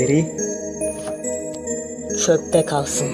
haberi çöpte kalsın.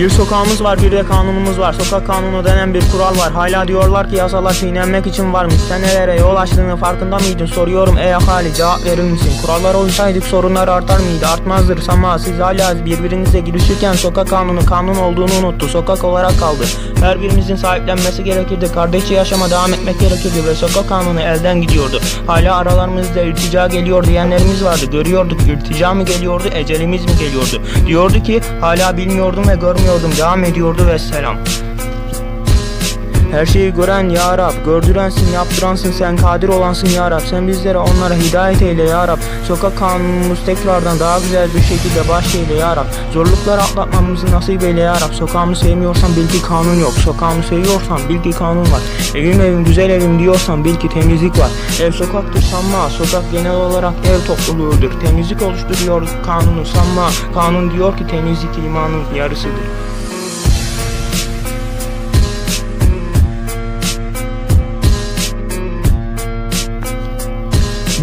Bir sokağımız var bir de kanunumuz var. Sokak kanunu denen bir kural var. Hala diyorlar ki yasalar çiğnenmek için varmış. Sen nelere yol açtığının farkında mıydın? Soruyorum. Ey ahali cevap verir misin? Kurallara uysaydık sorunlar artar mıydı? Artmazdır. Ama siz hala birbirinizle girişirken Sokak kanunu kanun olduğunu unuttu. Sokak olarak kaldı. Her birimizin sahiplenmesi gerekirdi. Kardeşçe yaşama devam etmek gerekirdi Ve sokak kanunu elden gidiyordu. Hala aralarımızda irtica geliyor diyenlerimiz vardı. Görüyorduk irtica mı geliyordu ecelimiz mi geliyordu? Diyordu ki hala bilmiyordum ve görmüyordum Devam ediyordu ve selam her şeyi gören ya Rab, gördürensin, yaptıransın, sen kadir olansın ya Rab. Sen bizlere onlara hidayet eyle ya Rab. Sokak kanunumuz tekrardan daha güzel bir şekilde başlayla ya Rab. Zorlukları atlatmamızı nasip eyle ya Rab. Sokağımı sevmiyorsan bil ki kanun yok. Sokağımı seviyorsan bil ki kanun var. Evim evim güzel evim diyorsan bil ki temizlik var. Ev sokaktır sanma, sokak genel olarak ev topluluğudur. Temizlik oluşturuyor kanunu sanma. Kanun diyor ki temizlik imanın yarısıdır.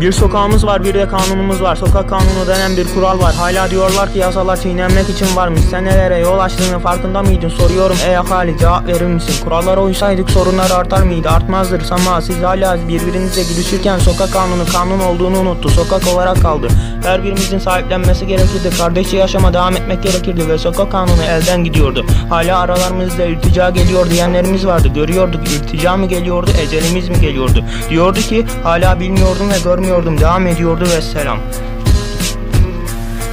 Bir sokağımız var bir de kanunumuz var. Sokak kanunu denen bir kural var. Hala diyorlar ki yasalar çiğnenmek için varmış. Sen nelere yol açtığının farkında mıydın? Soruyorum. Ey ahali cevap verir misin? Kurallara uysaydık sorunlar artar mıydı? Artmazdır. Ama siz hala birbirinizle girişirken Sokak kanunu kanun olduğunu unuttu. Sokak olarak kaldı. Her birimizin sahiplenmesi gerekirdi. Kardeşçe yaşama devam etmek gerekirdi Ve sokak kanunu elden gidiyordu. Hala aralarımızda irtica geliyor diyenlerimiz vardı. Görüyorduk. İrtica mı geliyordu ecelimiz mi geliyordu? Diyordu ki hala bilmiyordum ve görmüyordum Devam ediyordu ve selam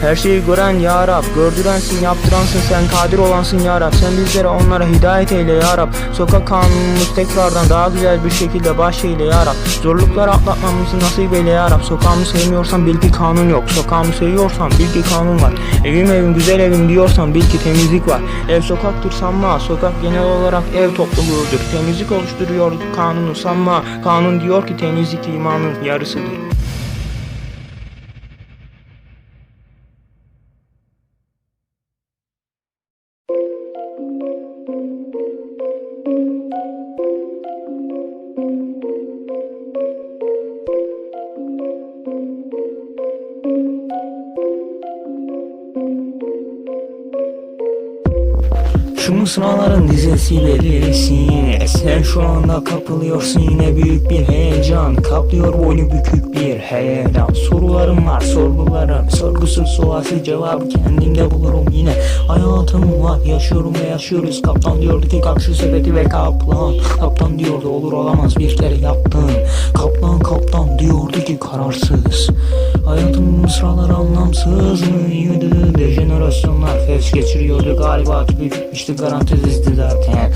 her şeyi gören ya Rab, gördürensin, yaptıransın, sen kadir olansın ya Rab. Sen bizlere onlara hidayet eyle ya Rab. Sokak kanunumuz tekrardan daha güzel bir şekilde başlayla ya Rab. Zorlukları atlatmamızı nasip eyle ya Rab. Sokağımı sevmiyorsan bil ki kanun yok. Sokağımı seviyorsan bil ki kanun var. Evim evim güzel evim diyorsan bil ki temizlik var. Ev sokaktır sanma, sokak genel olarak ev topluluğudur. Temizlik oluşturuyor kanunu sanma. Kanun diyor ki temizlik imanın yarısıdır. Şu mısraların dizesiyle lirisiye Sen şu anda kapılıyorsun. Yine büyük bir heyecan. Kaplıyor boynu bükük bir heyelan Sorularım var sorgularım. Sorgusuz sualsiz cevabı kendimde bulurum. Yine Hayatım var. Yaşıyorum ve yaşıyoruz. Kaptan diyordu ki kalk şu sepeti ve kaplan. Kaptan diyordu olur olamaz. Bir kere yaptın Kaplan kaptan diyordu ki kararsız. Hayatımın mısraları anlamsız mıydı Fes geçiriyordu galiba Tipi bitmişti garantisizdi zaten.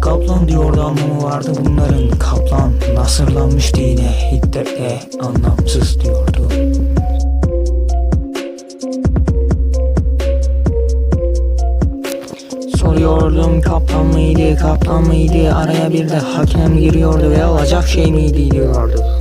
Kaplan diyordu anlamı vardı bunların Kaplan nasırlanmıştı yine Hiddetle anlamsız diyordu. Soruyordum kaplan mıydı kaplan mıydı? Araya bir de hakem giriyordu ve olacak şey miydi diyordu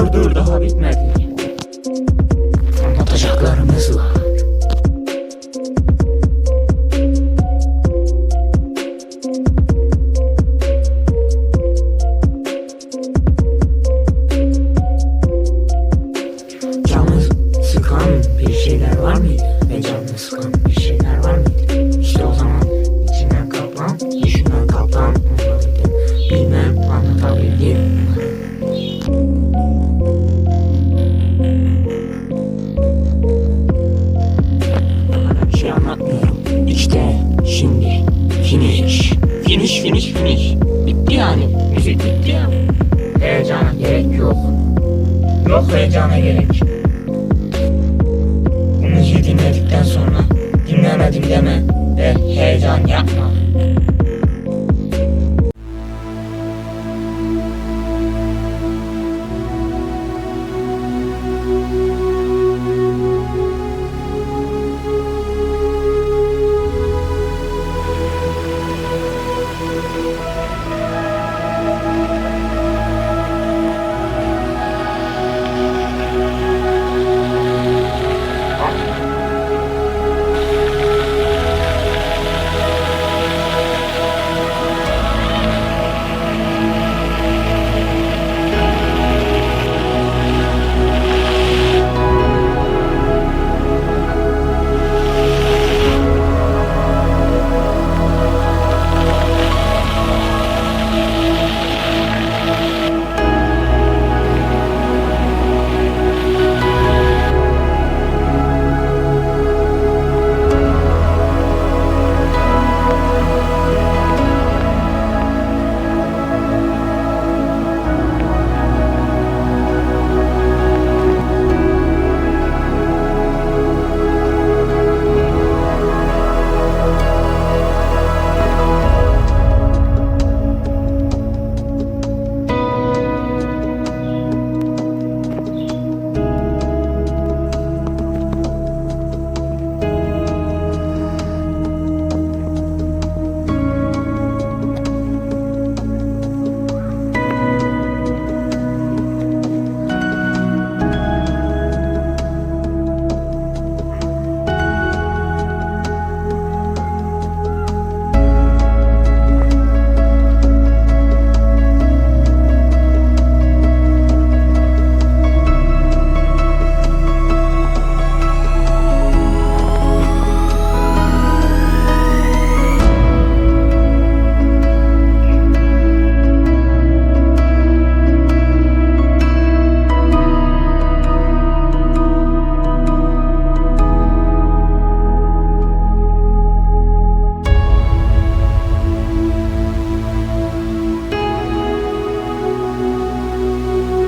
Dur dur daha bitmedi Anlatacaklarımız var Canı sıkan bir şeyler var mıydı? Ve canını sıkan heyecana gerek. Bu müziği dinledikten sonra dinlemedim deme ve heyecan yapma.